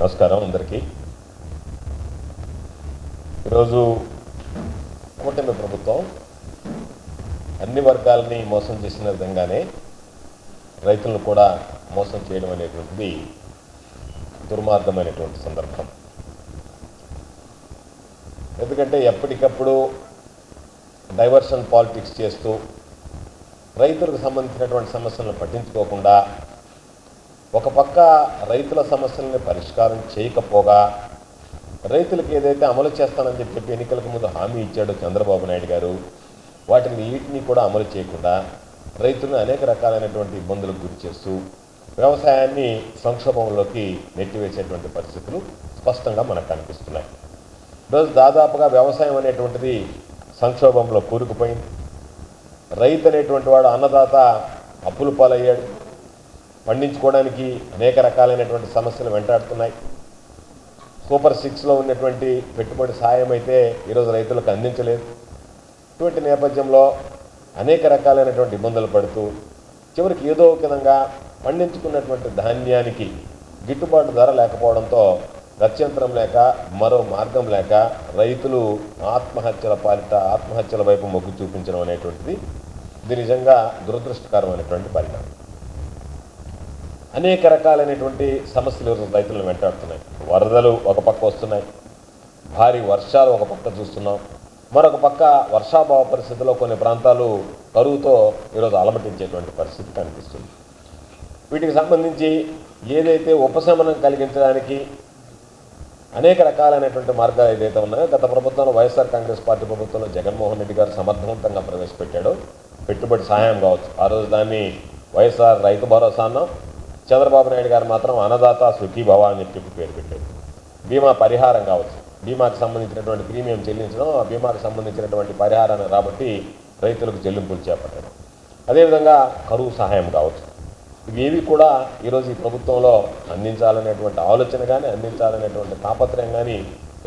నమస్కారం అందరికీ. ఈరోజు కూటమి ప్రభుత్వం అన్ని వర్గాలని మోసం చేసిన విధంగానే రైతులను కూడా మోసం చేయడం అనేటువంటిది దుర్మార్గమైనటువంటి సందర్భం. ఎందుకంటే ఎప్పటికప్పుడు డైవర్షన్ పాలిటిక్స్ చేస్తూ రైతులకు సంబంధించినటువంటి సమస్యలను పట్టించుకోకుండా ఒక పక్క రైతుల సమస్యలను పరిష్కారం చేయకపోగా రైతులకు ఏదైతే అమలు చేస్తానని చెప్పి చెప్పి ఎన్నికలకు ముందు హామీ ఇచ్చాడో చంద్రబాబు నాయుడు గారు వాటిని వీటిని కూడా అమలు చేయకుండా రైతులను అనేక రకాలైనటువంటి ఇబ్బందులకు గురి చేస్తూ వ్యవసాయాన్ని సంక్షోభంలోకి నెట్టివేసేటువంటి పరిస్థితులు స్పష్టంగా మనకు కనిపిస్తున్నాయి. ఈరోజు దాదాపుగా వ్యవసాయం అనేటువంటిది సంక్షోభంలో కూరుకుపోయింది. రైతు అనేటువంటి వాడు అన్నదాత అప్పులు పాలయ్యాడు. పండించుకోవడానికి అనేక రకాలైనటువంటి సమస్యలు వెంటాడుతున్నాయి. సూపర్ సిక్స్లో ఉన్నటువంటి పెట్టుబడి సాయం అయితే ఈరోజు రైతులకు అందించలేదు. ఇటువంటి నేపథ్యంలో అనేక రకాలైనటువంటి ఇబ్బందులు పడుతూ చివరికి ఏదో ఒక విధంగా పండించుకున్నటువంటి ధాన్యానికి గిట్టుబాటు ధర లేకపోవడంతో గత్యంతరం లేక మరో మార్గం లేక రైతులు ఆత్మహత్యల పాలిట ఆత్మహత్యల వైపు మొగ్గు చూపించడం అనేటువంటిది ఇది నిజంగా దురదృష్టకరమైనటువంటి పరిణామం. అనేక రకాలైనటువంటి సమస్యలు రైతులను వెంటాడుతున్నాయి. వరదలు ఒక పక్క వస్తున్నాయి. భారీ వర్షాలు ఒక పక్క చూస్తున్నాం. మరొక పక్క వర్షాభావ పరిస్థితుల్లో కొన్ని ప్రాంతాలు కరువుతో ఈరోజు అలమటించేటువంటి పరిస్థితి కనిపిస్తుంది. వీటికి సంబంధించి ఏదైతే ఉపశమనం కలిగించడానికి అనేక రకాలైనటువంటి మార్గాలు ఏదైతే ఉన్నాయో గత ప్రభుత్వంలో వైఎస్ఆర్ కాంగ్రెస్ పార్టీ ప్రభుత్వంలో జగన్మోహన్ రెడ్డి గారు సమర్థవంతంగా ప్రవేశపెట్టాడు. పెట్టుబడి సహాయం కావచ్చు. ఆ రోజు దాన్ని వైఎస్ఆర్ రైతు భరోసా అన్నాం. చంద్రబాబు నాయుడు గారు మాత్రం అన్నదాత సుఖీభవ అని చెప్పి పేరు పెట్టాడు బీమా పరిహారం కావచ్చు. బీమాకి సంబంధించినటువంటి ప్రీమియం చెల్లించడం ఆ బీమాకి సంబంధించినటువంటి పరిహారాన్ని రాబట్టి రైతులకు చెల్లింపులు చేపట్టడం. అదేవిధంగా కరువు సహాయం కావచ్చు. ఇవేవి కూడా ఈరోజు ఈ ప్రభుత్వంలో అందించాలనేటువంటి ఆలోచన కానీ అందించాలనేటువంటి తాపత్రయం కానీ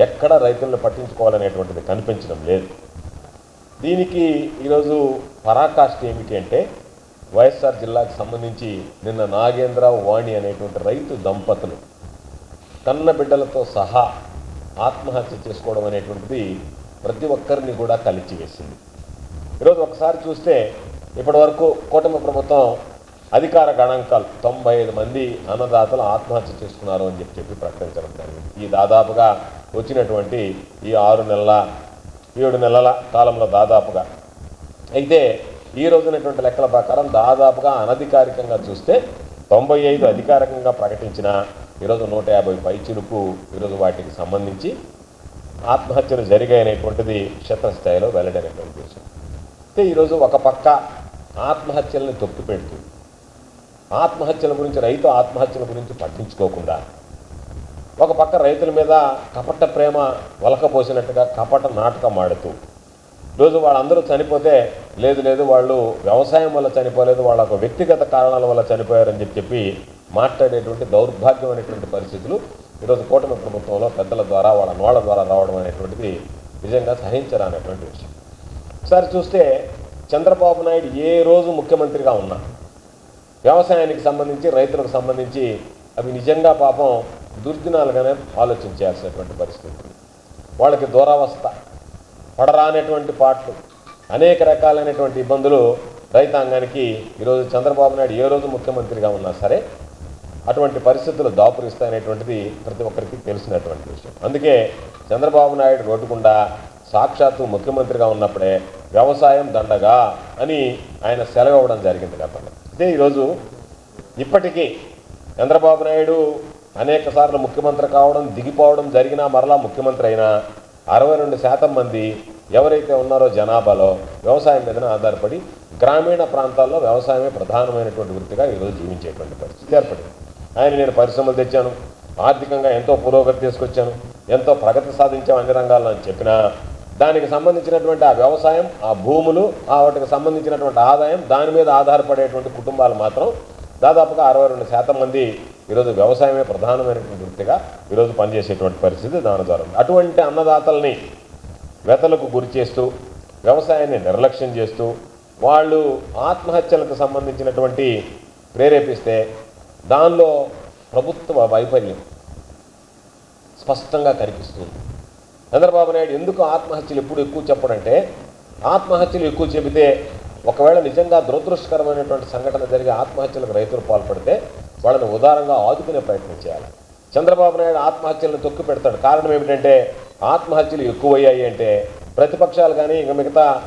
ఎక్కడ రైతులను పట్టించుకోవాలనేటువంటిది కనిపించడం లేదు. దీనికి ఈరోజు పరాకాష్ఠ ఏమిటి అంటే వైఎస్ఆర్ జిల్లాకు సంబంధించి నిన్న నాగేంద్ర వాణి అనేటువంటి రైతు దంపతులు కన్న బిడ్డలతో సహా ఆత్మహత్య చేసుకోవడం అనేటువంటిది ప్రతి ఒక్కరిని కూడా కలిచివేసింది ఈరోజు ఒకసారి చూస్తే ఇప్పటి వరకు కూటమి ప్రభుత్వం అధికార గణాంకాలు తొంభై ఐదు మంది అన్నదాతలు ఆత్మహత్య చేసుకున్నారు అని చెప్పి చెప్పి ప్రకటించడం జరిగింది. ఈ దాదాపుగా వచ్చినటువంటి ఈ ఆరు నెలల ఏడు నెలల కాలంలో దాదాపుగా. అయితే ఈ రోజునటువంటి లెక్కల ప్రకారం దాదాపుగా అనధికారికంగా చూస్తే తొంభై ఐదు అధికారికంగా ప్రకటించిన ఈరోజు నూట యాభై పైచులకు ఈరోజు వాటికి సంబంధించి ఆత్మహత్యలు జరిగాయనేటువంటిది క్షేత్రస్థాయిలో వెల్లడైనటువంటి విషయం. అయితే ఈరోజు ఒక పక్క ఆత్మహత్యల్ని తొక్కిపెడుతూ ఆత్మహత్యల గురించి రైతు ఆత్మహత్యల గురించి పట్టించుకోకుండా ఒక పక్క రైతుల మీద కపట ప్రేమ వలకపోసినట్టుగా కపట నాటకం ఆడుతూ రోజు వాళ్ళందరూ చనిపోతే లేదు లేదు వాళ్ళు వ్యవసాయం వల్ల చనిపోలేదు వాళ్ళ ఒక వ్యక్తిగత కారణాల వల్ల చనిపోయారని చెప్పి చెప్పి మాట్లాడేటువంటి దౌర్భాగ్యమైనటువంటి పరిస్థితులు ఈరోజు కూటమి ప్రభుత్వంలో పెద్దల ద్వారా వాళ్ళ నోళ్ళ ద్వారా రావడం అనేటువంటిది నిజంగా సహించరానటువంటి విషయం. ఒకసారి చూస్తే చంద్రబాబు నాయుడు ఏ రోజు ముఖ్యమంత్రిగా ఉన్నా వ్యవసాయానికి సంబంధించి రైతులకు సంబంధించి అవి నిజంగా పాపం దుర్దినాలుగానే ఆలోచించాల్సినటువంటి పరిస్థితి వాళ్ళకి దూరావస్థ పడరానటువంటి పాటలు అనేక రకాలైనటువంటి ఇబ్బందులు రైతాంగానికి ఈరోజు చంద్రబాబు నాయుడు ఏ రోజు ముఖ్యమంత్రిగా ఉన్నా సరే అటువంటి పరిస్థితులు దాపురిస్తాయనేటువంటిది ప్రతి ఒక్కరికి తెలిసినటువంటి విషయం. అందుకే చంద్రబాబు నాయుడు రోడ్డుకుండా సాక్షాత్తు ముఖ్యమంత్రిగా ఉన్నప్పుడే వ్యవసాయం దండగా అని ఆయన సెలవు ఇవ్వడం జరిగింది గతంలో అయితే ఈరోజు ఇప్పటికీ చంద్రబాబు నాయుడు అనేక సార్లు ముఖ్యమంత్రి కావడం దిగిపోవడం జరిగినా మరలా ముఖ్యమంత్రి అయినా అరవై రెండు శాతం మంది ఎవరైతే ఉన్నారో జనాభాలో వ్యవసాయం మీదనే ఆధారపడి గ్రామీణ ప్రాంతాల్లో వ్యవసాయమే ప్రధానమైనటువంటి వృత్తిగా ఈరోజు జీవించేటువంటి పరిస్థితి ఏర్పడింది. ఆయన నేను పరిశ్రమలు తెచ్చాను ఆర్థికంగా ఎంతో పురోగతి తీసుకొచ్చాను ఎంతో ప్రగతి సాధించాం అన్ని రంగాల్లో అని చెప్పినా దానికి సంబంధించినటువంటి ఆ వ్యవసాయం ఆ భూములు ఆ వాటికి సంబంధించినటువంటి ఆదాయం దాని మీద ఆధారపడేటువంటి కుటుంబాలు మాత్రం దాదాపుగా అరవై రెండు శాతం మంది ఈరోజు వ్యవసాయమే ప్రధానమైనటువంటి వృత్తిగా ఈరోజు పనిచేసేటువంటి పరిస్థితి దాని ద్వారా అటువంటి అన్నదాతల్ని వెతలకు గురి చేస్తూ వ్యవసాయాన్ని నిర్లక్ష్యం చేస్తూ వాళ్ళు ఆత్మహత్యలకు సంబంధించినటువంటి ప్రేరేపిస్తే దానిలో ప్రభుత్వ వైఫల్యం స్పష్టంగా కనిపిస్తుంది. చంద్రబాబు నాయుడు ఎందుకు ఆత్మహత్యలు ఎప్పుడు ఎక్కువ చెప్పడంటే ఆత్మహత్యలు ఎక్కువ చెబితే ఒకవేళ నిజంగా దురదృష్టకరమైనటువంటి సంఘటన జరిగి ఆత్మహత్యలకు రైతులు పాల్పడితే వాళ్ళని ఉదారంగా ఆదుకునే ప్రయత్నం చేయాలి. చంద్రబాబు నాయుడు ఆత్మహత్యలను తొక్కి పెడతాడు. కారణం ఏమిటంటే ఆత్మహత్యలు ఎక్కువయ్యాయి అంటే ప్రతిపక్షాలు కానీ ఇంకా మిగతా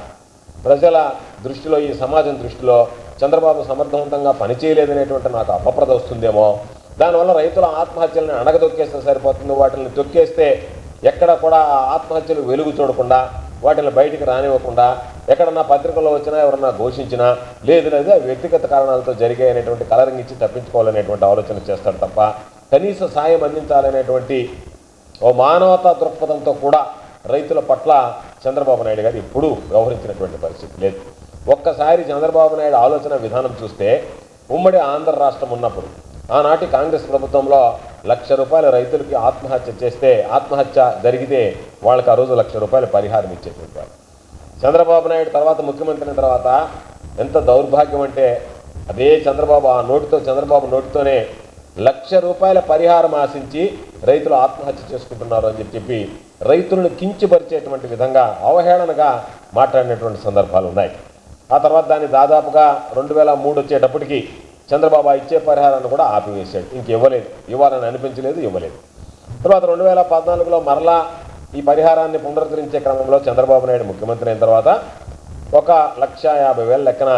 ప్రజల దృష్టిలో ఈ సమాజం దృష్టిలో చంద్రబాబు సమర్థవంతంగా పనిచేయలేదనేటువంటి నాకు అపప్రద వస్తుందేమో. దానివల్ల రైతుల ఆత్మహత్యలను అణగదొక్కేస్తే సరిపోతుంది. వాటిని తొక్కేస్తే ఎక్కడ కూడా ఆత్మహత్యలు వెలుగు చూడకుండా వాటిని బయటికి రానివ్వకుండా ఎక్కడన్నా పత్రికల్లో వచ్చినా ఎవరన్నా ఘోషించినా లేదు లేదు వ్యక్తిగత కారణాలతో జరిగాయి అనేటువంటి కలరింగ్ ఇచ్చి తప్పించుకోవాలనేటువంటి ఆలోచన చేస్తాడు తప్ప కనీస సాయం అందించాలనేటువంటి ఓ మానవతా దృక్పథంతో కూడా రైతుల పట్ల చంద్రబాబు నాయుడు గారు ఎప్పుడూ వ్యవహరించినటువంటి పరిస్థితి లేదు. ఒక్కసారి చంద్రబాబు నాయుడు ఆలోచన విధానం చూస్తే ఉమ్మడి ఆంధ్ర రాష్ట్రం ఉన్నప్పుడు ఆనాటి కాంగ్రెస్ ప్రభుత్వంలో లక్ష రూపాయలు రైతులకి ఆత్మహత్య చేస్తే ఆత్మహత్య జరిగితే వాళ్ళకి ఆ రోజు లక్ష రూపాయలు పరిహారం ఇచ్చేటువంటి చంద్రబాబు నాయుడు తర్వాత ముఖ్యమంత్రి అయిన తర్వాత ఎంత దౌర్భాగ్యం అంటే అదే చంద్రబాబు ఆ నోటితో చంద్రబాబు నోటితోనే లక్ష రూపాయల పరిహారం ఆశించి రైతులు ఆత్మహత్య చేసుకుంటున్నారు అని చెప్పి రైతులను కించిపరిచేటువంటి విధంగా అవహేళనగా మాట్లాడినటువంటి సందర్భాలు ఉన్నాయి. ఆ తర్వాత దాన్ని దాదాపుగా రెండు వేల మూడు వచ్చేటప్పటికి చంద్రబాబు ఇచ్చే పరిహారాన్ని కూడా ఆపివేశాడు. ఇంక ఇవ్వలేదు ఇవ్వాలని అనిపించలేదు ఇవ్వలేదు. తర్వాత రెండు వేల పద్నాలుగులో మరలా ఈ పరిహారాన్ని పునరుద్ధరించే క్రమంలో చంద్రబాబు నాయుడు ముఖ్యమంత్రి అయిన తర్వాత ఒక లక్ష యాభై వేల లెక్కన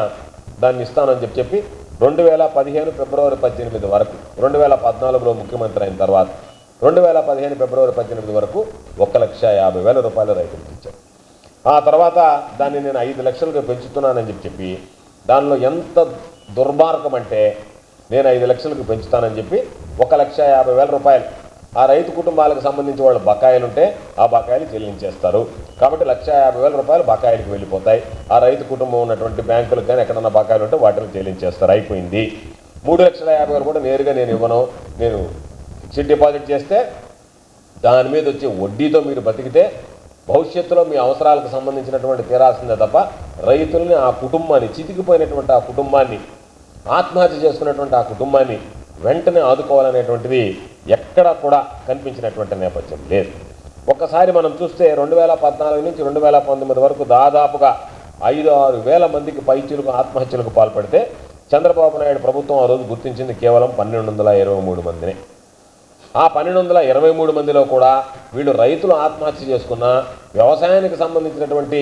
దాన్ని ఇస్తానని చెప్పి చెప్పి రెండు వేల పదిహేను ఫిబ్రవరి పద్దెనిమిది వరకు రెండు వేల పద్నాలుగులో ముఖ్యమంత్రి అయిన తర్వాత రెండు వేల పదిహేను ఫిబ్రవరి పద్దెనిమిది వరకు ఒక లక్ష యాభై వేల రూపాయలు రైతులకు ఇచ్చారు ఆ తర్వాత దాన్ని నేను ఐదు లక్షలుగా పెంచుతున్నానని చెప్పి చెప్పి దానిలో ఎంత దుర్మార్గం అంటే నేను ఐదు లక్షలకు పెంచుతానని చెప్పి ఒక లక్ష యాభై వేల రూపాయలు. ఆ రైతు కుటుంబాలకు సంబంధించి వాళ్ళ బకాయిలు ఉంటే ఆ బకాయిలు చెల్లించేస్తారు. కాబట్టి లక్ష యాభై వేల రూపాయలు బకాయిలకు వెళ్ళిపోతాయి. ఆ రైతు కుటుంబం ఉన్నటువంటి బ్యాంకులకు కానీ ఎక్కడన్నా బకాయిలు ఉంటే వాటిని చెల్లించేస్తారు. అయిపోయింది. మూడు లక్షల యాభై వేలు కూడా నేరుగా నేను ఇవ్వను. నేను ఫిక్స్డ్ డిపాజిట్ చేస్తే దాని మీద వచ్చే వడ్డీతో మీరు బతికితే భవిష్యత్తులో మీ అవసరాలకు సంబంధించినటువంటి తీరాల్సిందే తప్ప రైతుల్ని ఆ కుటుంబాన్ని చితికిపోయినటువంటి ఆ కుటుంబాన్ని ఆత్మహత్య చేసుకున్నటువంటి ఆ కుటుంబాన్ని వెంటనే ఆదుకోవాలనేటువంటిది ఎక్కడా కూడా కనిపించినటువంటి నేపథ్యం లేదు. ఒక్కసారి మనం చూస్తే రెండు వేల పద్నాలుగు నుంచి రెండు వేల పంతొమ్మిది వరకు దాదాపుగా ఐదు ఆరు వేల మందికి పైచీలకు ఆత్మహత్యలకు పాల్పడితే చంద్రబాబు నాయుడు ప్రభుత్వం ఆ రోజు గుర్తించింది కేవలం పన్నెండు వందల ఇరవై మూడు మందిని. ఆ పన్నెండు వందల ఇరవై మూడు మందిలో కూడా వీళ్ళు రైతులు ఆత్మహత్య చేసుకున్న వ్యవసాయానికి సంబంధించినటువంటి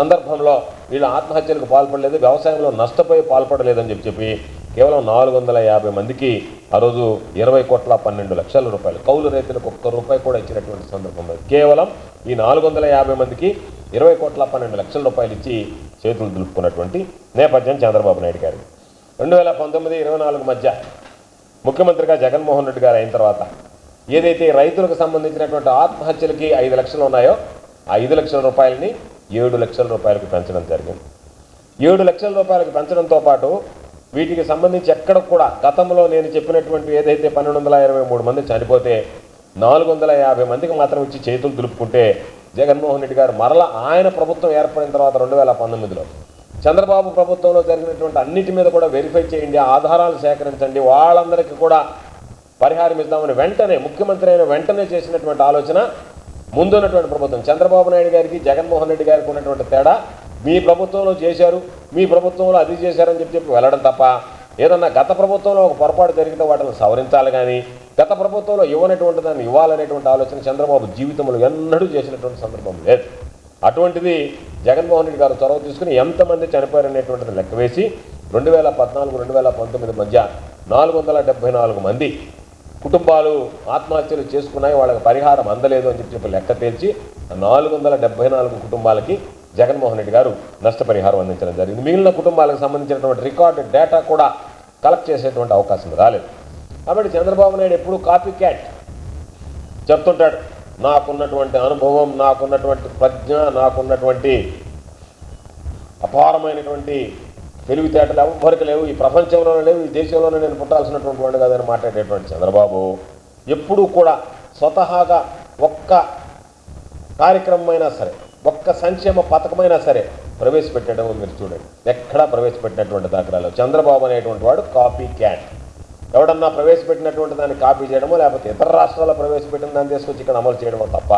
సందర్భంలో వీళ్ళు ఆత్మహత్యలకు పాల్పడలేదు వ్యవసాయంలో నష్టపోయి పాల్పడలేదని చెప్పి చెప్పి కేవలం నాలుగు వందల యాభై మందికి ఆ రోజు ఇరవై కోట్ల పన్నెండు లక్షల రూపాయలు కౌలు రైతులకు ఒక్క రూపాయి కూడా ఇచ్చినటువంటి సందర్భం కేవలం ఈ నాలుగు వందల యాభై మందికి ఇరవై కోట్ల పన్నెండు లక్షల రూపాయలు ఇచ్చి చేతులు దులుపుకున్నటువంటి నేపథ్యం చంద్రబాబు నాయుడు గారు. రెండు వేల పంతొమ్మిది ఇరవై నాలుగు మధ్య ముఖ్యమంత్రిగా జగన్మోహన్ రెడ్డి గారు అయిన తర్వాత ఏదైతే రైతులకు సంబంధించినటువంటి ఆత్మహత్యలకి ఐదు లక్షలు ఉన్నాయో ఆ ఐదు లక్షల రూపాయలని ఏడు లక్షల రూపాయలకు పెంచడం జరిగింది. ఏడు లక్షల రూపాయలకు పెంచడంతో పాటు వీటికి సంబంధించి ఎక్కడ కూడా గతంలో నేను చెప్పినటువంటి ఏదైతే పన్నెండు వందల ఇరవై మూడు మంది చనిపోతే నాలుగు వందల యాభై మందికి మాత్రం ఇచ్చి చేతులు దులుపుకుంటే జగన్మోహన్ రెడ్డి గారు మరలా ఆయన ప్రభుత్వం ఏర్పడిన తర్వాత రెండు వేల పంతొమ్మిదిలో చంద్రబాబు ప్రభుత్వంలో జరిగినటువంటి అన్నిటి మీద కూడా వెరిఫై చేయండి ఆధారాలు సేకరించండి వాళ్ళందరికీ కూడా పరిహారం ఇద్దామని వెంటనే ముఖ్యమంత్రి అయిన వెంటనే చేసినటువంటి ఆలోచన ముందున్నటువంటి ప్రభుత్వం. చంద్రబాబు నాయుడు గారికి జగన్మోహన్ రెడ్డి గారికి ఉన్నటువంటి తేడా మీ ప్రభుత్వంలో చేశారు మీ ప్రభుత్వంలో అది చేశారని చెప్పి చెప్పి వెళ్ళడం తప్ప ఏదన్నా గత ప్రభుత్వంలో ఒక పొరపాటు జరిగితే వాటిని సవరించాలి కానీ గత ప్రభుత్వంలో ఇవ్వనటువంటి దాన్ని ఇవ్వాలనేటువంటి ఆలోచన చంద్రబాబు జీవితంలో ఎన్నడూ చేసినటువంటి సందర్భం లేదు. అటువంటిది జగన్మోహన్ రెడ్డి గారు చొరవ తీసుకుని ఎంతమంది చనిపోయారనేటువంటిది లెక్క వేసి రెండు వేల పద్నాలుగు రెండు వేల పంతొమ్మిది మధ్య నాలుగు వందల డెబ్బై నాలుగు మంది కుటుంబాలు ఆత్మహత్యలు చేసుకున్నాయి వాళ్ళకి పరిహారం అందలేదు అని చెప్పి చెప్పి లెక్క తేల్చి నాలుగు వందల డెబ్బై నాలుగు కుటుంబాలకి జగన్మోహన్ రెడ్డి గారు నష్టపరిహారం అందించడం జరిగింది. మిగిలిన కుటుంబాలకు సంబంధించినటువంటి రికార్డు డేటా కూడా కలెక్ట్ చేసేటువంటి అవకాశం రాలేదు. కాబట్టి చంద్రబాబు నాయుడు ఎప్పుడు కాపీ క్యాట్ చెప్తుంటాడు నాకున్నటువంటి అనుభవం నాకున్నటువంటి ప్రజ్ఞ నాకున్నటువంటి అపారమైనటువంటి తెలివితేటలు ఎవ్వరికి లేవు ఈ ప్రపంచంలోనే లేవు ఈ దేశంలోనే నేను పుట్టాల్సినటువంటి వాడు కాదని మాట్లాడేటువంటి చంద్రబాబు ఎప్పుడూ కూడా స్వతహాగా ఒక్క కార్యక్రమమైనా సరే ఒక్క సంక్షేమ పథకమైనా సరే ప్రవేశపెట్టడం మీరు చూడండి. ఎక్కడా ప్రవేశపెట్టినటువంటి దాఖలాలు చంద్రబాబు అనేటువంటి వాడు కాపీ క్యాట్ ఎవడన్నా ప్రవేశపెట్టినటువంటి దాన్ని కాపీ చేయడమో లేకపోతే ఇతర రాష్ట్రాల్లో ప్రవేశపెట్టిన దాన్ని తీసుకొచ్చి ఇక్కడ అమలు చేయడమో తప్ప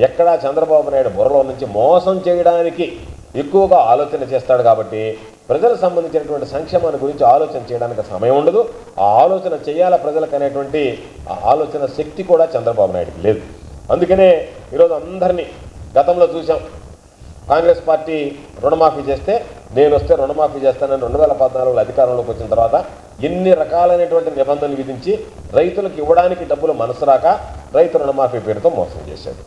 ఎక్కడా చంద్రబాబు నాయుడు బుర్రలో నుంచి మోసం చేయడానికి ఎక్కువగా ఆలోచన చేస్తాడు కాబట్టి ప్రజలకు సంబంధించినటువంటి సంక్షేమాన్ని గురించి ఆలోచన చేయడానికి సమయం ఉండదు. ఆ ఆలోచన చేయాల ప్రజలకు అనేటువంటి ఆ ఆలోచన శక్తి కూడా చంద్రబాబు నాయుడుకి లేదు. అందుకనే ఈరోజు అందరినీ గతంలో చూసాం కాంగ్రెస్ పార్టీ రుణమాఫీ చేస్తే నేను వస్తే రుణమాఫీ చేస్తానని రెండు వేల పద్నాలుగులో అధికారంలోకి వచ్చిన తర్వాత ఎన్ని రకాలైనటువంటి నిబంధనలు విధించి రైతులకు ఇవ్వడానికి డబ్బులు మనసు రాక రైతు రుణమాఫీ పేరుతో మోసం చేశాడు.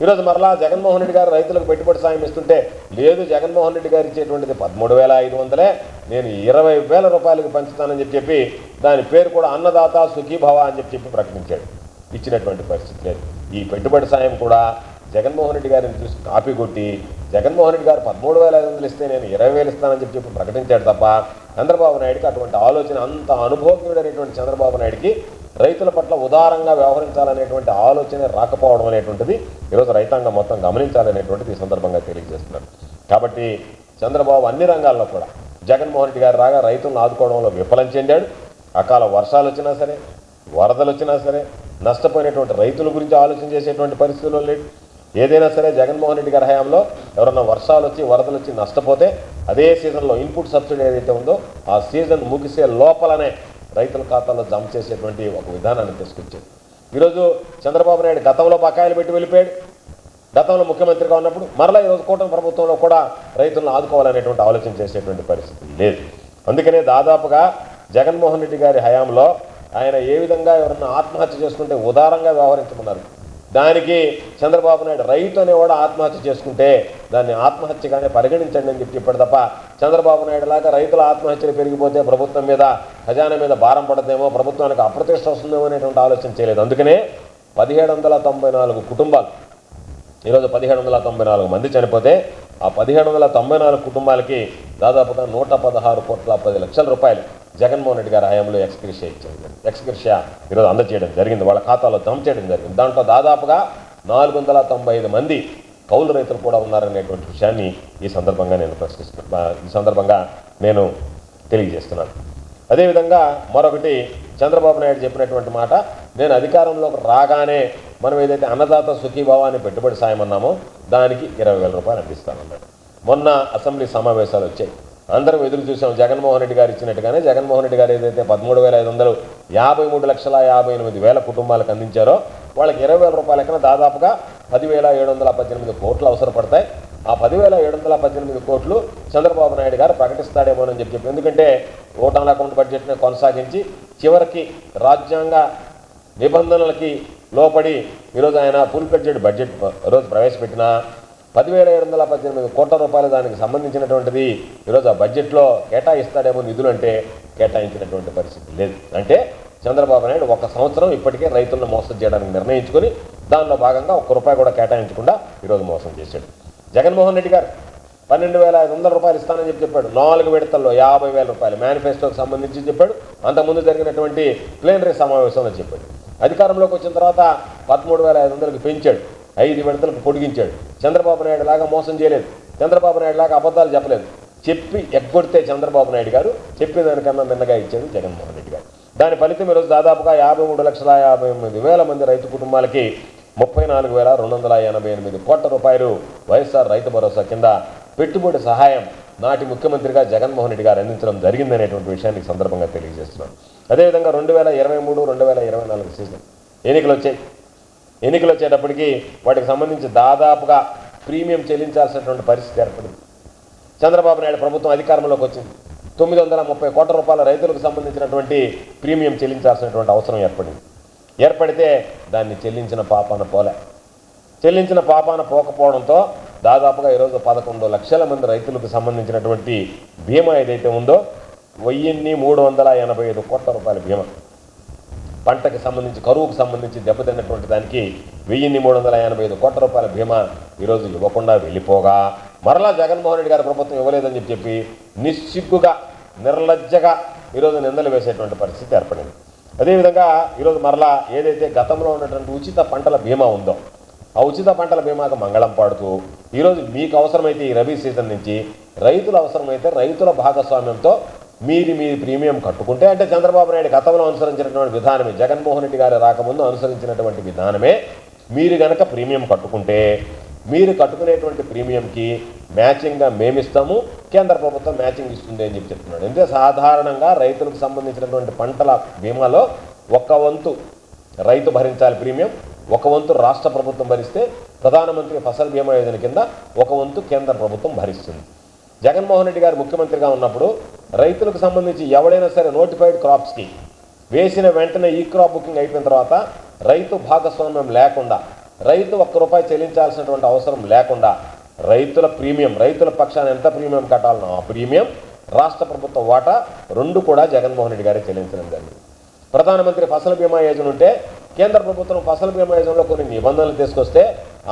ఈరోజు మరలా జగన్మోహన్ రెడ్డి గారు రైతులకు పెట్టుబడి సాయం ఇస్తుంటే లేదు జగన్మోహన్ రెడ్డి గారు ఇచ్చేటువంటిది పదమూడు వేల ఐదు వందలే నేను ఇరవై వేల రూపాయలకు పంచుతానని చెప్పి చెప్పి దాని పేరు కూడా అన్నదాత సుఖీభవ అని చెప్పి చెప్పి ప్రకటించాడు. ఇచ్చినటువంటి పరిస్థితి లేదు. ఈ పెట్టుబడి సాయం కూడా జగన్మోహన్ రెడ్డి గారిని చూసి కాపీ కొట్టి జగన్మోహన్ రెడ్డి గారు పదమూడు వేల ఐదు వందలు ఇస్తే నేను ఇరవై వేలు ఇస్తానని చెప్పి చెప్పి ప్రకటించాడు తప్ప చంద్రబాబు నాయుడికి అటువంటి ఆలోచన అంత అనుభవజ్ఞుడైనటువంటి చంద్రబాబు నాయుడికి రైతుల పట్ల ఉదారంగా వ్యవహరించాలనేటువంటి ఆలోచన రాకపోవడం అనేటువంటిది ఈరోజు రైతాంగం మొత్తం గమనించాలనేటువంటిది ఈ సందర్భంగా తెలియజేస్తున్నారు. కాబట్టి చంద్రబాబు అన్ని రంగాల్లో కూడా జగన్మోహన్ రెడ్డి గారు రాగా రైతులను ఆదుకోవడంలో విఫలం చెందాడు. అకాల వర్షాలు వచ్చినా సరే వరదలు వచ్చినా సరే నష్టపోయినటువంటి రైతుల గురించి ఆలోచన చేసేటువంటి పరిస్థితుల్లో లేదు ఏదైనా సరే జగన్మోహన్ రెడ్డి గారి హయాంలో ఎవరన్నా వర్షాలు వచ్చి వరదలు వచ్చి నష్టపోతే అదే సీజన్లో ఇన్పుట్ సబ్సిడీ ఏదైతే ఉందో ఆ సీజన్ ముగిసే లోపలనే రైతుల ఖాతాలో జమ చేసేటువంటి ఒక విధానాన్ని తీసుకొచ్చాడు ఈరోజు చంద్రబాబు నాయుడు గతంలో బకాయిలు పెట్టి వెళ్ళిపోయాడు. గతంలో ముఖ్యమంత్రిగా ఉన్నప్పుడు మరలా ఈరోజు కూటమి ప్రభుత్వంలో కూడా రైతులను ఆదుకోవాలనేటువంటి ఆలోచన చేసేటువంటి పరిస్థితి లేదు. అందుకనే దాదాపుగా జగన్మోహన్ రెడ్డి గారి హయాంలో ఆయన ఏ విధంగా ఎవరన్నా ఆత్మహత్య చేసుకుంటే ఉదారంగా వ్యవహరించమన్నారు. దానికి చంద్రబాబు నాయుడు రైతు అనేవాడు ఆత్మహత్య చేసుకుంటే దాన్ని ఆత్మహత్యగానే పరిగణించండి అని చెప్పి చెప్పాడు తప్ప చంద్రబాబు నాయుడు లాగా రైతుల ఆత్మహత్యలు పెరిగిపోతే ప్రభుత్వం మీద ఖజానా మీద భారం పడదేమో ప్రభుత్వానికి అప్రతిష్ట వస్తుందేమో అనేటువంటి ఆలోచన చేయలేదు. అందుకనే పదిహేడు వందల తొంభై నాలుగు కుటుంబాలు ఈరోజు పదిహేడు వందల తొంభై నాలుగు మంది చనిపోతే ఆ పదిహేడు వందల తొంభై నాలుగు కుటుంబాలకి దాదాపుగా నూట పదహారు కోట్ల పది లక్షల రూపాయలు జగన్మోహన్ రెడ్డి గారి హయాంలో ఎక్స్క్రిషియా ఇచ్చారు. ఎక్స్క్రిషియా ఈరోజు అందజేయడం జరిగింది. వాళ్ళ ఖాతాలో జమ చేయడం జరిగింది. దాంట్లో దాదాపుగా నాలుగు వందల తొంభై ఐదు మంది కౌలు రైతులు కూడా ఉన్నారనేటువంటి విషయాన్ని ఈ సందర్భంగా నేను ప్రశ్నిస్తున్నా ఈ సందర్భంగా నేను తెలియజేస్తున్నాను. అదేవిధంగా మరొకటి చంద్రబాబు నాయుడు చెప్పినటువంటి మాట నేను అధికారంలోకి రాగానే మనం ఏదైతే అన్నదాత సుఖీభావాన్ని పెట్టుబడి సాయం అన్నామో దానికి ఇరవై వేల రూపాయలు అందిస్తానన్నాడు మొన్న అసెంబ్లీ సమావేశాలు వచ్చాయి. అందరం ఎదురు చూసాం జగన్మోహన్ రెడ్డి గారు ఇచ్చినట్టుగానే. జగన్మోహన్ రెడ్డి గారు ఏదైతే పదమూడు వేల ఐదు వందలు యాభై మూడు లక్షల యాభై ఎనిమిది వేల కుటుంబాలకు అందించారో వాళ్ళకి ఇరవై వేల రూపాయల కన్నా దాదాపుగా పదివేల ఏడు వందల పద్దెనిమిది కోట్లు అవసరపడతాయి. ఆ పదివేల ఏడు వందల పద్దెనిమిది కోట్లు చంద్రబాబు నాయుడు గారు ప్రకటిస్తాడేమోనని చెప్పి చెప్పి ఎందుకంటే ఓటాన్ అకౌంట్ బడ్జెట్ని కొనసాగించి చివరికి రాజ్యాంగ నిబంధనలకి లోపడి ఈరోజు ఆయన ఫుల్ బడ్జెట్ బడ్జెట్ ఈరోజు ప్రవేశపెట్టిన పదివేల ఏడు వందల పద్దెనిమిది కోట్ల రూపాయలు దానికి సంబంధించినటువంటిది. ఈరోజు ఆ బడ్జెట్లో కేటాయిస్తాడేమో నిధులు అంటే కేటాయించినటువంటి పరిస్థితి లేదు. అంటే చంద్రబాబు నాయుడు ఒక సంవత్సరం ఇప్పటికే రైతులను మోసం చేయడానికి నిర్ణయించుకొని దానిలో భాగంగా ఒక్క రూపాయి కూడా కేటాయించకుండా ఈరోజు మోసం చేశాడు. జగన్మోహన్ రెడ్డి గారు పన్నెండు వేల ఐదు వందల రూపాయలు ఇస్తానని చెప్పి చెప్పాడు. నాలుగు విడతల్లో యాభై వేల రూపాయలు మేనిఫెస్టోకి సంబంధించి చెప్పాడు. అంతకుముందు జరిగినటువంటి ప్లేనరీ సమావేశంలో చెప్పాడు. అధికారంలోకి వచ్చిన తర్వాత పదమూడు వేల ఐదు వందలకు పెంచాడు. ఐదు విడతలకు పొడిగించాడు. చంద్రబాబు నాయుడు లాగా మోసం చేయలేదు. చంద్రబాబు నాయుడు లాగా అబద్ధాలు చెప్పలేదు. చెప్పి ఎగ్గొడితే చంద్రబాబు నాయుడు గారు చెప్పేదానికన్నా మిన్నగా ఇచ్చాడు జగన్మోహన్ రెడ్డి గారు. దాని ఫలితం ఈరోజు దాదాపుగా యాభై మూడు లక్షల యాభై ఎనిమిది వేల మంది రైతు కుటుంబాలకి ముప్పై నాలుగు వేల రెండు వందల ఎనభై ఎనిమిది కోట్ల రూపాయలు వైఎస్ఆర్ రైతు భరోసా కింద పెట్టుబడి సహాయం నాటి ముఖ్యమంత్రిగా జగన్మోహన్ రెడ్డి గారు అందించడం జరిగిందనేటువంటి విషయాన్ని సందర్భంగా తెలియజేస్తున్నాను అదేవిధంగా రెండు వేల ఇరవై మూడు రెండు వేల ఇరవై నాలుగు సీజన్ ఎన్నికలు వచ్చాయి. ఎన్నికలు వచ్చేటప్పటికి వాటికి సంబంధించి దాదాపుగా ప్రీమియం చెల్లించాల్సినటువంటి పరిస్థితి ఏర్పడింది. చంద్రబాబు నాయుడు ప్రభుత్వం అధికారంలోకి వచ్చింది. తొమ్మిది వందల ముప్పై కోట్ల రూపాయల రైతులకు సంబంధించినటువంటి ప్రీమియం చెల్లించాల్సినటువంటి అవసరం ఏర్పడింది. ఏర్పడితే దాన్ని చెల్లించిన పాపాన పోలే. చెల్లించిన పాపాన పోకపోవడంతో దాదాపుగా ఈరోజు పదకొండు లక్షల మంది రైతులకు సంబంధించినటువంటి బీమా ఏదైతే ఉందో వెయ్యిన్ని మూడు వందల ఎనభై ఐదు కోట్ల రూపాయల బీమా. పంటకు సంబంధించి కరువుకు సంబంధించి దెబ్బతిన్నటువంటి దానికి వెయ్యిన్ని మూడు వందల ఎనభై ఐదు కోట్ల రూపాయల బీమా ఈరోజు ఇవ్వకుండా వెళ్ళిపోగా. మరలా జగన్మోహన్ రెడ్డి గారి ప్రభుత్వం ఇవ్వలేదని చెప్పి చెప్పి నిస్సిగ్గుగా నిర్లజ్జగా ఈరోజు నిందలు వేసేటువంటి పరిస్థితి ఏర్పడింది. అదేవిధంగా ఈరోజు మరలా ఏదైతే గతంలో ఉన్నటువంటి ఉచిత పంటల బీమా ఉందో ఆ ఉచిత పంటల బీమాకు మంగళం పాడుతూ ఈరోజు మీకు అవసరమైతే ఈ రబీ సీజన్ నుంచి రైతుల అవసరమైతే రైతుల భాగస్వామ్యంతో మీరు మీ ప్రీమియం కట్టుకుంటే అంటే చంద్రబాబు నాయుడు గతంలో అనుసరించినటువంటి విధానమే జగన్మోహన్ రెడ్డి గారు రాకముందు అనుసరించినటువంటి విధానమే మీరు గనక ప్రీమియం కట్టుకుంటే మీరు కట్టుకునేటువంటి ప్రీమియంకి మ్యాచింగ్గా మేమిస్తాము కేంద్ర ప్రభుత్వం మ్యాచింగ్ ఇస్తుంది అని చెప్పి చెప్తున్నాడు. అంటే సాధారణంగా రైతులకు సంబంధించినటువంటి పంటల బీమాలో ఒక్క వంతు రైతు భరించాలి ప్రీమియం ఒక వంతు రాష్ట్ర ప్రభుత్వం భరిస్తే ప్రధానమంత్రి ఫసల్ బీమా యోజన కింద ఒక వంతు కేంద్ర ప్రభుత్వం భరిస్తుంది. జగన్మోహన్ రెడ్డి గారు ముఖ్యమంత్రిగా ఉన్నప్పుడు రైతులకు సంబంధించి ఎవడైనా సరే నోటిఫైడ్ క్రాప్స్కి వేసిన వెంటనే ఈ క్రాప్ బుకింగ్ అయిపోయిన తర్వాత రైతు భాగస్వామ్యం లేకుండా రైతు ఒక్క రూపాయి చెల్లించాల్సినటువంటి అవసరం లేకుండా రైతుల ప్రీమియం రైతుల పక్షాన ఎంత ప్రీమియం కట్టాలనో ఆ ప్రీమియం రాష్ట్ర ప్రభుత్వ వాటా రెండు కూడా జగన్మోహన్ రెడ్డి గారే చెల్లించడం జరిగింది. ప్రధానమంత్రి ఫసల్ బీమా యోజన ఉంటే కేంద్ర ప్రభుత్వం ఫసల్ బీమా యోజనలో కొన్ని నిబంధనలు తీసుకొస్తే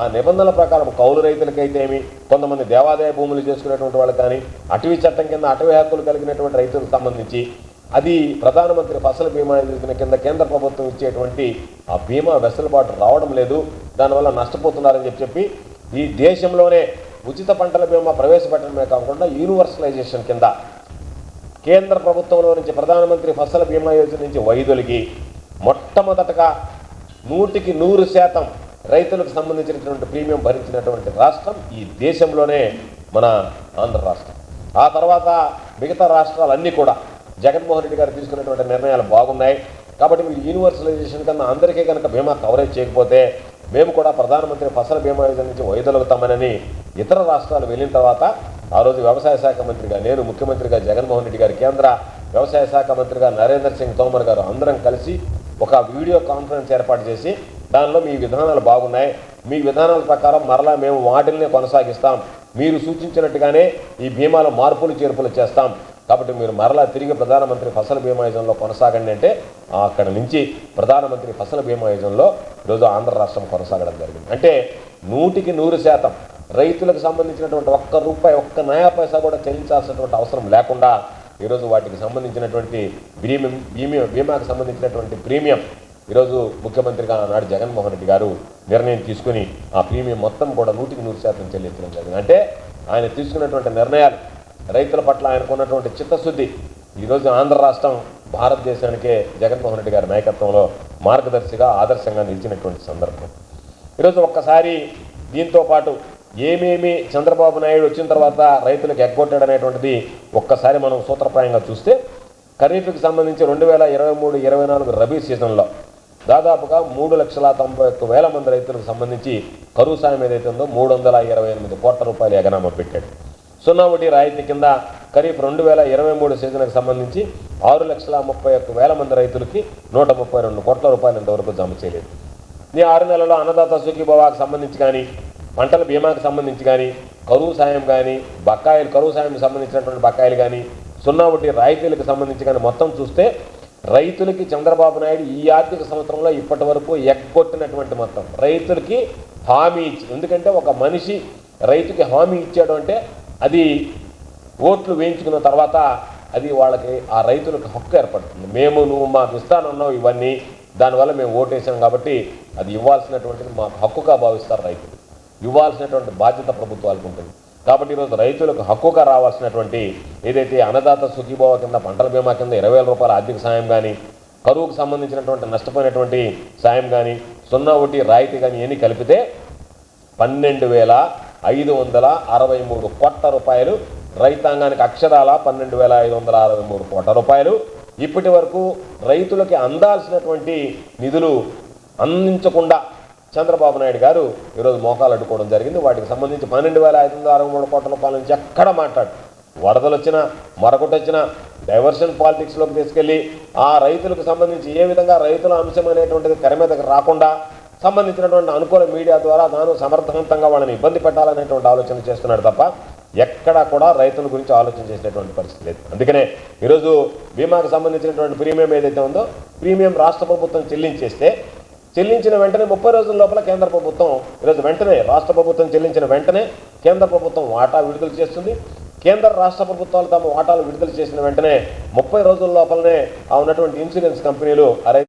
ఆ నిబంధనల ప్రకారం కౌలు రైతులకైతే ఏమి? కొంతమంది దేవాదాయ భూములు చేసుకునేటువంటి వాళ్ళు కానీ అటవీ చట్టం కింద అటవీ హక్కులు కలిగినటువంటి రైతులకు సంబంధించి అది ప్రధానమంత్రి ఫసల్ బీమా యోజన కింద కేంద్ర ప్రభుత్వం ఇచ్చేటువంటి ఆ బీమా వెసులుబాటు రావడం లేదు. దానివల్ల నష్టపోతున్నారని చెప్పి చెప్పి ఈ దేశంలోనే ఉచిత పంటల బీమా ప్రవేశపెట్టడమే కాకుండా యూనివర్సలైజేషన్ కింద కేంద్ర ప్రభుత్వంలో నుంచి ప్రధానమంత్రి ఫసల్ బీమా యోజన నుంచి వైదొలిగి మొట్టమొదటగా నూటికి నూరు శాతం రైతులకు సంబంధించినటువంటి ప్రీమియం భరించినటువంటి రాష్ట్రం ఈ దేశంలోనే మన ఆంధ్ర రాష్ట్రం. ఆ తర్వాత మిగతా రాష్ట్రాలన్నీ కూడా జగన్మోహన్ రెడ్డి గారు తీసుకున్నటువంటి నిర్ణయాలు బాగున్నాయి. కాబట్టి మీరు యూనివర్సలైజేషన్ కన్నా అందరికీ కనుక బీమా కవరేజ్ చేయకపోతే మేము కూడా ప్రధానమంత్రి ఫసల్ బీమా యోజన నుంచి వైదొలుగుతామని ఇతర రాష్ట్రాలు వెళ్ళిన తర్వాత ఆ రోజు వ్యవసాయ శాఖ మంత్రిగా నేను ముఖ్యమంత్రిగా జగన్మోహన్ రెడ్డి గారు కేంద్ర వ్యవసాయ శాఖ మంత్రిగా నరేంద్ర సింగ్ తోమర్ గారు అందరం కలిసి ఒక వీడియో కాన్ఫరెన్స్ ఏర్పాటు చేసి దానిలో మీ విధానాలు బాగున్నాయి. మీ విధానాల ప్రకారం మరలా మేము వాటిల్ని కొనసాగిస్తాం. మీరు సూచించినట్టుగానే ఈ బీమాలో మార్పులు చేర్పులు చేస్తాం. కాబట్టి మీరు మరలా తిరిగి ప్రధానమంత్రి ఫసల్ బీమా యోజనలో కొనసాగండి అంటే అక్కడ నుంచి ప్రధానమంత్రి ఫసల్ బీమా యోజనలో ఈరోజు ఆంధ్ర రాష్ట్రం కొనసాగడం జరిగింది. అంటే నూటికి నూరు శాతం రైతులకు సంబంధించినటువంటి ఒక్క రూపాయి ఒక్క నయా పైసా కూడా చెల్లించాల్సినటువంటి అవసరం లేకుండా ఈరోజు వాటికి సంబంధించినటువంటి ప్రీమియం బీమా బీమాకు సంబంధించినటువంటి ప్రీమియం ఈరోజు ముఖ్యమంత్రిగా ఆనాడు జగన్మోహన్ రెడ్డి గారు నిర్ణయం తీసుకుని ఆ ప్రీమియం మొత్తం కూడా నూటికి నూరు శాతం చెల్లించడం జరిగింది. అంటే ఆయన తీసుకున్నటువంటి నిర్ణయాలు రైతుల పట్ల ఆయనకు ఉన్నటువంటి చిత్తశుద్ధి ఈరోజు ఆంధ్ర రాష్ట్రం భారతదేశానికే జగన్మోహన్ రెడ్డి గారి నాయకత్వంలో మార్గదర్శిగా ఆదర్శంగా నిలిచినటువంటి సందర్భం. ఈరోజు ఒక్కసారి దీంతో పాటు ఏమేమి చంద్రబాబు నాయుడు వచ్చిన తర్వాత రైతులకు ఎగ్గొట్టాడు అనేటువంటిది ఒక్కసారి మనం సూత్రప్రాయంగా చూస్తే ఖరీఫ్కి సంబంధించి రెండు వేల ఇరవై మూడు ఇరవై నాలుగు రబీ సీజన్లో దాదాపుగా మూడు లక్షల తొంభై ఒక్క వేల మంది రైతులకు సంబంధించి కరువు సాయం ఏదైతే ఉందో మూడు వందల ఇరవై ఎనిమిది కోట్ల రూపాయలు ఎగనామా పెట్టాడు. సున్నా వడ్డీ రాయితీ కింద ఖరీఫ్ రెండు వేల ఇరవై మూడు సీజన్కి సంబంధించి ఆరు లక్షల ముప్పై ఒక్క వేల మంది రైతులకి నూట ముప్పై రెండు కోట్ల రూపాయలు ఇంతవరకు జమ చేయలేదు. ఈ ఆరు నెలల్లో అన్నదాత సుఖీభవాకు సంబంధించి కానీ పంటల బీమాకు సంబంధించి కానీ కరువు సాయం కానీ బకాయిలు కరువు సాయం సంబంధించినటువంటి బకాయిలు కానీ సున్నా వడ్డీ రాయితీలకు సంబంధించి కానీ మొత్తం చూస్తే రైతులకి చంద్రబాబు నాయుడు ఈ ఆర్థిక సంవత్సరంలో ఇప్పటి వరకు ఎక్కొట్టినటువంటి మొత్తం. రైతులకి హామీ ఇచ్చి ఎందుకంటే ఒక మనిషి రైతుకి హామీ ఇచ్చాడు అంటే అది ఓట్లు వేయించుకున్న తర్వాత అది వాళ్ళకి ఆ రైతులకు హక్కు ఏర్పడుతుంది. మేము నువ్వు మాకు ఇస్తానన్నావు ఇవన్నీ దానివల్ల మేము ఓటేసాం కాబట్టి అది ఇవ్వాల్సినటువంటిది మాకు హక్కుగా భావిస్తారు రైతులు. ఇవ్వాల్సినటువంటి బాధ్యత ప్రభుత్వాలకు ఉంటుంది. కాబట్టి ఈరోజు రైతులకు హక్కుగా రావాల్సినటువంటి ఏదైతే అన్నదాత సుఖీభావ కింద పంటల బీమా కింద ఇరవై వేల రూపాయల ఆర్థిక సాయం కానీ కరువుకు సంబంధించినటువంటి నష్టపోయినటువంటి సాయం కానీ సున్నా ఒకటి రాయితీ కానీ ఇవన్నీ కలిపితే పన్నెండు వేల ఐదు వందల అరవై మూడు కోట్ల రూపాయలు రైతాంగానికి అక్షరాల పన్నెండు వేల ఐదు వందల అరవై మూడు కోట్ల రూపాయలు. ఇప్పటి వరకు రైతులకి అందాల్సినటువంటి నిధులు అందించకుండా చంద్రబాబు నాయుడు గారు ఈరోజు మోకాలు అడ్డుకోవడం జరిగింది. వాటికి సంబంధించి పన్నెండు వేల ఐదు వందల అరవై మూడు కోట్ల రూపాయల నుంచి ఎక్కడ మాట్లాడు వరదలు వచ్చినా మరొకటి వచ్చినా డైవర్షన్ పాలిటిక్స్లోకి తీసుకెళ్ళి ఆ రైతులకు సంబంధించి ఏ విధంగా రైతుల అంశం అనేటువంటిది తెర మీదకి రాకుండా సంబంధించినటువంటి అనుకూల మీడియా ద్వారా తాను సమర్థవంతంగా వాళ్ళని ఇబ్బంది పెట్టాలనేటువంటి ఆలోచన చేస్తున్నాడు తప్ప ఎక్కడా కూడా రైతుల గురించి ఆలోచన చేసేటువంటి పరిస్థితి లేదు. అందుకనే ఈరోజు బీమాకు సంబంధించినటువంటి ప్రీమియం ఏదైతే ఉందో ప్రీమియం రాష్ట్ర ప్రభుత్వం చెల్లించేస్తే చెల్లించిన వెంటనే ముప్పై రోజుల లోపల కేంద్ర ప్రభుత్వం ఈరోజు వెంటనే రాష్ట్ర ప్రభుత్వం చెల్లించిన వెంటనే కేంద్ర ప్రభుత్వం వాటా విడుదల చేస్తుంది. కేంద్ర రాష్ట్ర ప్రభుత్వాలు తమ వాటాలు విడుదల చేసిన వెంటనే ముప్పై రోజుల లోపలనే ఆ ఉన్నటువంటి ఇన్సూరెన్స్ కంపెనీలు అరే